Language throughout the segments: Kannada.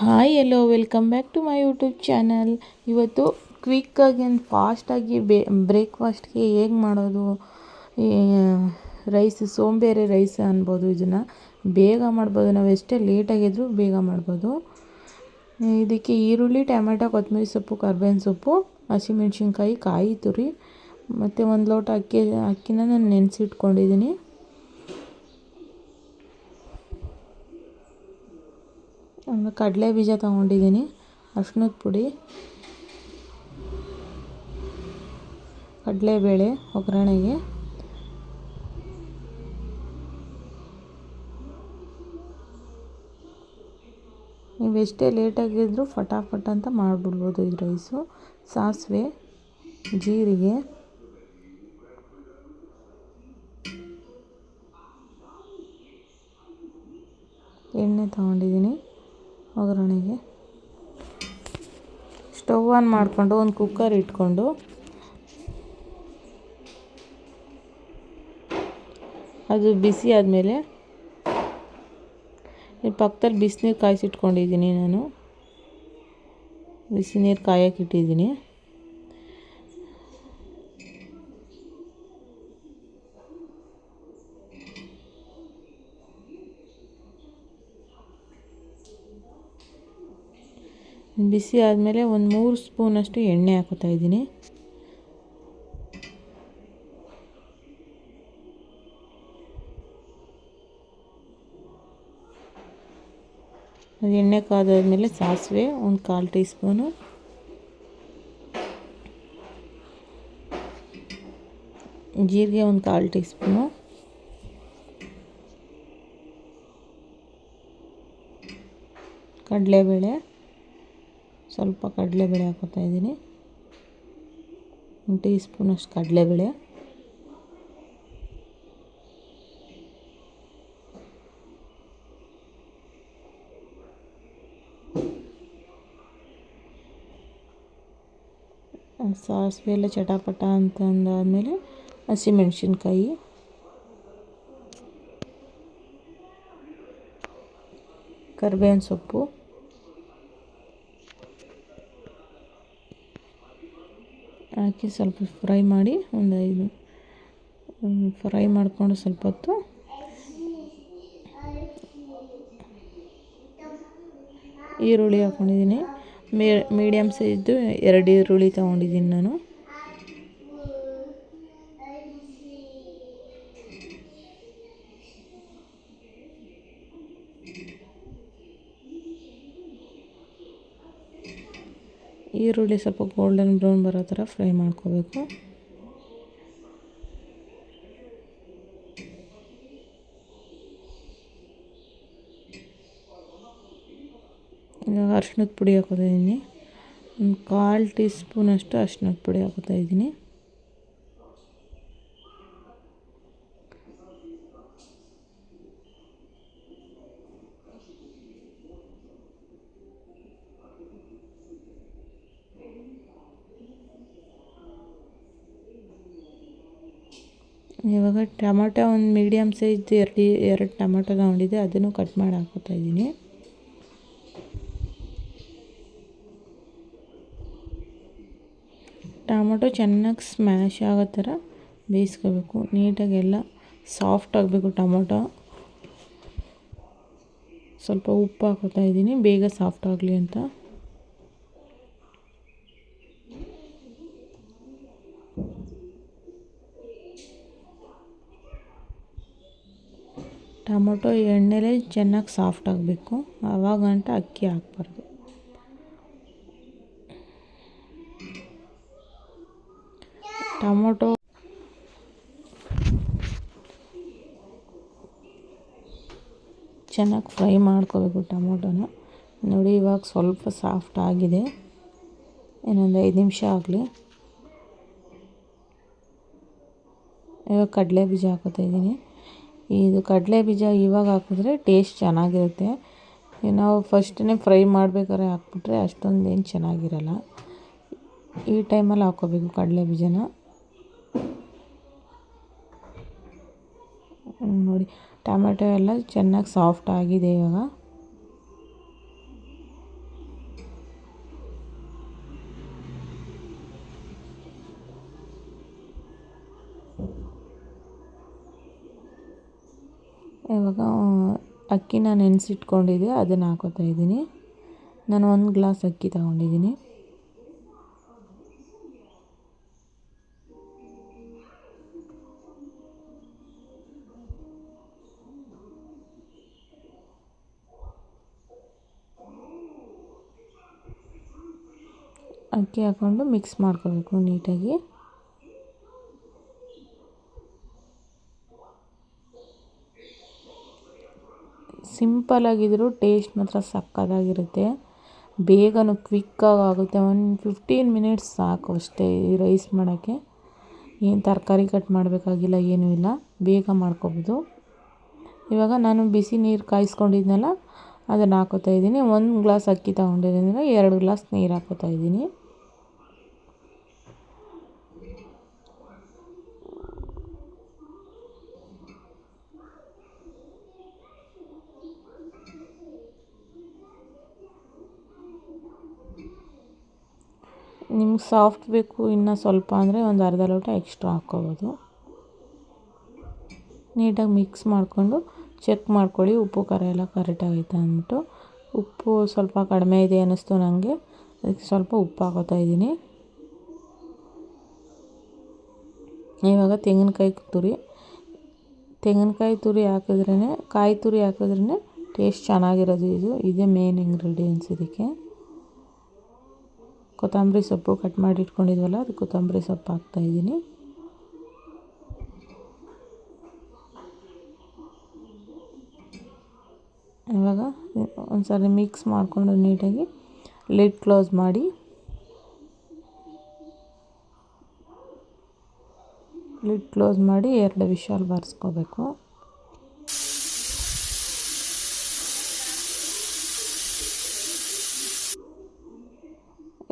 Hi hello welcome back to my YouTube channel ಇವತ್ತು ಕ್ವಿಕ್ಕಾಗಿ ಆ್ಯಂಡ್ ಫಾಸ್ಟಾಗಿ ಬೇ ಬ್ರೇಕ್ಫಾಸ್ಟ್ಗೆ ಹೇಗೆ ಮಾಡೋದು? ರೈಸ್ ಸೋಂಬೇರಿ ರೈಸ್ ಅನ್ಬೋದು ಇದನ್ನು. ಬೇಗ ಮಾಡ್ಬೋದು. ನಾವು ಎಷ್ಟೇ ಲೇಟಾಗಿದ್ದರೂ ಬೇಗ ಮಾಡ್ಬೋದು. ಇದಕ್ಕೆ ಈರುಳ್ಳಿ, ಟೊಮೆಟೊ, ಕೊತ್ತಂಬರಿ ಸೊಪ್ಪು, ಕರ್ಬೇವಿನ ಸೊಪ್ಪು, ಹಸಿಮೆಣ್ಸಿನ್ಕಾಯಿ, ಕಾಯಿ ತುರಿ, ಮತ್ತು ಒಂದು ಲೋಟ ಅಕ್ಕಿ, ಅಕ್ಕಿನ ನಾನು ನೆನೆಸಿಟ್ಕೊಂಡಿದ್ದೀನಿ ಆಮೇಲೆ ಕಡಲೆ ಬೀಜ ತೊಗೊಂಡಿದ್ದೀನಿ ಅರ್ಶಿನದ ಪುಡಿ, ಕಡಲೆಬೇಳೆ ಒಗ್ಗರಣೆಗೆ. ನೀವು ಎಷ್ಟೇ ಲೇಟಾಗಿದ್ದರೂ ಫಟಾಫಟ್ ಅಂತ ಮಾಡಿಬಿಡ್ಬೋದು ಈ ರೈಸು. ಸಾಸಿವೆ, ಜೀರಿಗೆ, ಎಣ್ಣೆ ತೊಗೊಂಡಿದ್ದೀನಿ. ಒಗ್ಗರಣೆಗೆ. ಸ್ಟವ್ ಆನ್ ಮಾಡಿಕೊಂಡು ಒಂದು ಕುಕ್ಕರ್ ಇಟ್ಕೊಂಡು ಅದು ಬಿಸಿ ಆದಮೇಲೆ ಪಕ್ಕದಲ್ಲಿ ಬಿಸಿನೀರು ಕಾಯಿಸಿಟ್ಕೊಂಡಿದ್ದೀನಿ ನಾನು. ಬಿಸಿ ನೀರು ಬಿಸಿ ಆದಮೇಲೆ ಒಂದು ಮೂರು ಸ್ಪೂನಷ್ಟು ಎಣ್ಣೆ ಹಾಕೋತಾ ಇದ್ದೀನಿ. ಅದು ಎಣ್ಣೆ ಕಾದಾದ್ಮೇಲೆ ಸಾಸಿವೆ, ಒಂದು ಕಾಲು ಟೀ ಸ್ಪೂನು. ಜೀರಿಗೆ ಒಂದು ಕಾಲು ಟೀ ಸ್ಪೂನು. ಕಡಲೆಬೇಳೆ. ಸ್ವಲ್ಪ ಕಡಲೆಬೇಳೆ ಹಾಕೋತಾ ಇದ್ದೀನಿ. ಒಂದು ಟೀ ಸ್ಪೂನಷ್ಟು ಕಡಲೆಬೇಳೆ ಸಾಸಿವೆ ಎಲ್ಲ ಚಟಾಪಟ ಅಂತಂದಾದಮೇಲೆ ಹಸಿಮೆಣ್ಸಿನ್ಕಾಯಿ. ಕರಿಬೇವಿನ ಸೊಪ್ಪು. ಹಾಕಿ ಸ್ವಲ್ಪ ಫ್ರೈ ಮಾಡಿ ಒಂದು ಐದು ಫ್ರೈ ಮಾಡಿಕೊಂಡು ಸ್ವಲ್ಪ ಹೊತ್ತು ಈರುಳ್ಳಿ ಹಾಕ್ಕೊಂಡಿದ್ದೀನಿ ಮೀಡಿಯಮ್ ಸೈಜ್ದು ಎರಡು ಈರುಳ್ಳಿ ತೊಗೊಂಡಿದ್ದೀನಿ ನಾನು. ಈರುಳ್ಳಿ ಸ್ವಲ್ಪ ಗೋಲ್ಡನ್ ಬ್ರೌನ್ ಬರೋ ಥರ ಫ್ರೈ ಮಾಡ್ಕೋಬೇಕು. ಇವಾಗ ಅರ್ಶಿನದ ಪುಡಿ ಹಾಕೋತಾ ಇದ್ದೀನಿ ಒಂದು ಕಾಲು ಟೀ ಸ್ಪೂನಷ್ಟು ಪುಡಿ ಹಾಕೋತಾ ಇದ್ದೀನಿ ಇವಾಗ ಟೊಮೊಟೊ ಒಂದು ಮೀಡಿಯಮ್ ಸೈಜ್ ಎರಡು ಎರಡು ಟೊಮೊಟೊ ತಗೊಂಡಿದ್ದೆ, ಅದನ್ನು ಕಟ್ ಮಾಡಿ ಹಾಕೋತಾ ಇದ್ದೀನಿ. ಟೊಮೊಟೊ ಚೆನ್ನಾಗಿ ಸ್ಮ್ಯಾಶ್ ಆಗೋ ಥರ ಬೇಯಿಸ್ಕೋಬೇಕು. ನೀಟಾಗಿ ಎಲ್ಲ ಸಾಫ್ಟ್ ಆಗಬೇಕು ಟೊಮೊಟೊ. ಸ್ವಲ್ಪ ಉಪ್ಪು ಹಾಕೋತಾ ಇದ್ದೀನಿ, ಬೇಗ ಸಾಫ್ಟ್ ಆಗಲಿ ಅಂತ. ಟೊಮೊಟೊ ಎಣ್ಣೆಲೇ ಚೆನ್ನಾಗಿ ಸಾಫ್ಟ್ ಆಗಬೇಕು. ಆವಾಗಂಟ ಅಕ್ಕಿ ಹಾಕ್ಬಾರ್ದು. ಟೊಮೊಟೊ ಚೆನ್ನಾಗಿ ಫ್ರೈ ಮಾಡ್ಕೋಬೇಕು ಟೊಮೊಟೊನ. ನೋಡಿ ಇವಾಗ ಸ್ವಲ್ಪ ಸಾಫ್ಟ್ ಆಗಿದೆ. ಇನ್ನೊಂದು ಐದು ನಿಮಿಷ ಆಗಲಿ. ಇವಾಗ ಕಡಲೆ ಬೀಜ ಹಾಕೋತಾ ಇದ್ದೀನಿ. ಇದು ಕಡಲೆ ಬೀಜ ಇವಾಗ ಹಾಕಿದ್ರೆ ಟೇಸ್ಟ್ ಚೆನ್ನಾಗಿರುತ್ತೆ. ನಾವು ಫಸ್ಟೇ ಫ್ರೈ ಮಾಡ್ಬೇಕಾದ್ರೆ ಹಾಕ್ಬಿಟ್ರೆ ಅಷ್ಟೊಂದು ಏನು ಚೆನ್ನಾಗಿರಲ್ಲ. ಈ ಟೈಮಲ್ಲಿ ಹಾಕ್ಕೋಬೇಕು ಕಡಲೆ ಬೀಜನ. ನೋಡಿ, ಟೊಮೆಟೊ ಎಲ್ಲ ಚೆನ್ನಾಗಿ ಸಾಫ್ಟ್ ಆಗಿದೆ ಇವಾಗ. ಇವಾಗ ಅಕ್ಕಿನ ನೆನೆಸಿಟ್ಕೊಂಡಿದ್ದೆ ಅದನ್ನು ಹಾಕೋತಾ ಇದ್ದೀನಿ. ನಾನು ಒಂದು ಗ್ಲಾಸ್ ಅಕ್ಕಿ ತಗೊಂಡಿದ್ದೀನಿ. ಅಕ್ಕಿ ಹಾಕ್ಕೊಂಡು ಮಿಕ್ಸ್ ಮಾಡ್ಕೋಬೇಕು ನೀಟಾಗಿ. ಸಿಂಪಲಾಗಿದ್ದರೂ ಟೇಸ್ಟ್ ಮಾತ್ರ ಸಕ್ಕತ್ತಾಗಿರುತ್ತೆ. ಬೇಗನೂ ಕ್ವಿಕ್ಕಾಗಿ ಆಗುತ್ತೆ ಒಂದು ಫಿಫ್ಟೀನ್ ಮಿನಿಟ್ಸ್ ಸಾಕು ಅಷ್ಟೇ ಈ ರೈಸ್ ಮಾಡೋಕ್ಕೆ. ಏನು ತರಕಾರಿ ಕಟ್ ಮಾಡಬೇಕಾಗಿಲ್ಲ, ಏನೂ ಇಲ್ಲ. ಬೇಗ ಮಾಡ್ಕೊಬೋದು. ಇವಾಗ ನಾನು ಬಿಸಿ ನೀರು ಕಾಯಿಸ್ಕೊಂಡಿದ್ನಲ್ಲ ಅದನ್ನು ಹಾಕೋತಾ ಇದ್ದೀನಿ. ಒಂದು ಗ್ಲಾಸ್ ಅಕ್ಕಿ ತೊಗೊಂಡಿದ್ದೀನಿ ಎರಡು ಗ್ಲಾಸ್ ನೀರು ಹಾಕೋತಾ ಇದ್ದೀನಿ. ನಿಮ್ಗೆ ಸಾಫ್ಟ್ ಬೇಕು ಇನ್ನು ಸ್ವಲ್ಪ ಅಂದರೆ ಒಂದು ಅರ್ಧ ಲೋಟ ಎಕ್ಸ್ಟ್ರಾ ಹಾಕ್ಕೋಬೋದು. ನೀಟಾಗಿ ಮಿಕ್ಸ್ ಮಾಡಿಕೊಂಡು ಚೆಕ್ ಮಾಡ್ಕೊಳ್ಳಿ, ಉಪ್ಪು ಖಾರ ಎಲ್ಲ ಕರೆಕ್ಟಾಗೈತೆ ಅಂದ್ಬಿಟ್ಟು. ಉಪ್ಪು ಸ್ವಲ್ಪ ಕಡಿಮೆ ಇದೆ ಅನ್ನಿಸ್ತು ನನಗೆ ಅದಕ್ಕೆ ಸ್ವಲ್ಪ ಉಪ್ಪು ಹಾಕೋತಾ ಇದ್ದೀನಿ. ಇವಾಗ ತೆಂಗಿನಕಾಯಿ ತುರಿ. ತೆಂಗಿನಕಾಯಿ ತುರಿ ಹಾಕಿದ್ರೇ ಕಾಯಿ ತುರಿ ಹಾಕಿದ್ರೇ ಟೇಸ್ಟ್ ಚೆನ್ನಾಗಿರೋದು ಇದು, ಇದೇ ಮೇನ್ ಇಂಗ್ರೀಡಿಯೆಂಟ್ಸ್ ಇದಕ್ಕೆ. ಕೊತ್ತಂಬರಿ ಸೊಪ್ಪು ಕಟ್ ಮಾಡಿ ಇಟ್ಕೊಂಡಿದ್ವಲ್ಲ ಅದು ಕೊತ್ತಂಬರಿ ಸೊಪ್ಪು ಹಾಕ್ತಾಯಿದ್ದೀನಿ ಇವಾಗ ಒಂದು ಸರಿ ಮಿಕ್ಸ್ ಮಾಡಿಕೊಂಡು ನೀಟಾಗಿ ಲಿಡ್ ಕ್ಲೋಸ್ ಮಾಡಿ, ಲಿಡ್ ಕ್ಲೋಸ್ ಮಾಡಿ ಎರಡು ವಿಷಲ್ ಬಾರಿಸ್ಕೋಬೇಕು.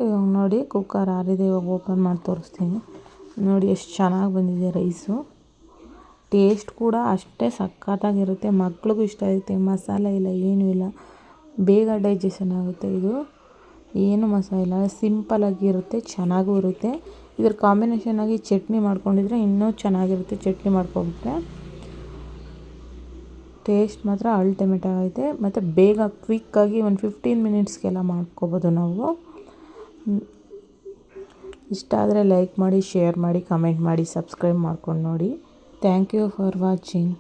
ಇವಾಗ ನೋಡಿ ಕುಕ್ಕರ್ ಆರಿದೆ, ಇವಾಗ ಓಪನ್ ಮಾಡಿ ತೋರಿಸ್ತೀನಿ. ನೋಡಿ ಎಷ್ಟು ಚೆನ್ನಾಗಿ ಬಂದಿದೆ ರೈಸು ಟೇಸ್ಟ್ ಕೂಡ ಅಷ್ಟೇ ಸಖತ್ತಾಗಿರುತ್ತೆ. ಮಕ್ಳಿಗೂ ಇಷ್ಟ ಆಗುತ್ತೆ. ಮಸಾಲೆ ಇಲ್ಲ, ಏನೂ ಇಲ್ಲ. ಬೇಗ ಡೈಜೆಷನ್ ಆಗುತ್ತೆ ಇದು. ಏನು ಮಸಾಲೆ ಇಲ್ಲ. ಸಿಂಪಲಾಗಿರುತ್ತೆ ಚೆನ್ನಾಗೂ ಇರುತ್ತೆ. ಇದ್ರ ಕಾಂಬಿನೇಷನ್ ಆಗಿ ಚಟ್ನಿ ಮಾಡ್ಕೊಂಡಿದ್ರೆ ಇನ್ನೂ ಚೆನ್ನಾಗಿರುತ್ತೆ ಚಟ್ನಿ ಮಾಡ್ಕೊಂಡ್ಬಿಟ್ರೆ ಟೇಸ್ಟ್ ಮಾತ್ರ ಅಲ್ಟಿಮೇಟ್ ಆಗೈತೆ. ಮತ್ತು ಬೇಗ ಕ್ವಿಕ್ಕಾಗಿ ಒಂದು ಫಿಫ್ಟೀನ್ ಮಿನಿಟ್ಸ್ಗೆಲ್ಲ ಮಾಡ್ಕೊಬೋದು ನಾವು. ಇಷ್ಟ ಆದರೆ ಲೈಕ್ ಮಾಡಿ, ಶೇರ್ ಮಾಡಿ, ಕಮೆಂಟ್ ಮಾಡಿ, ಸಬ್ಸ್ಕ್ರೈಬ್ ಮಾಡ್ಕೊಂಡು ನೋಡಿ. Thank you for watching.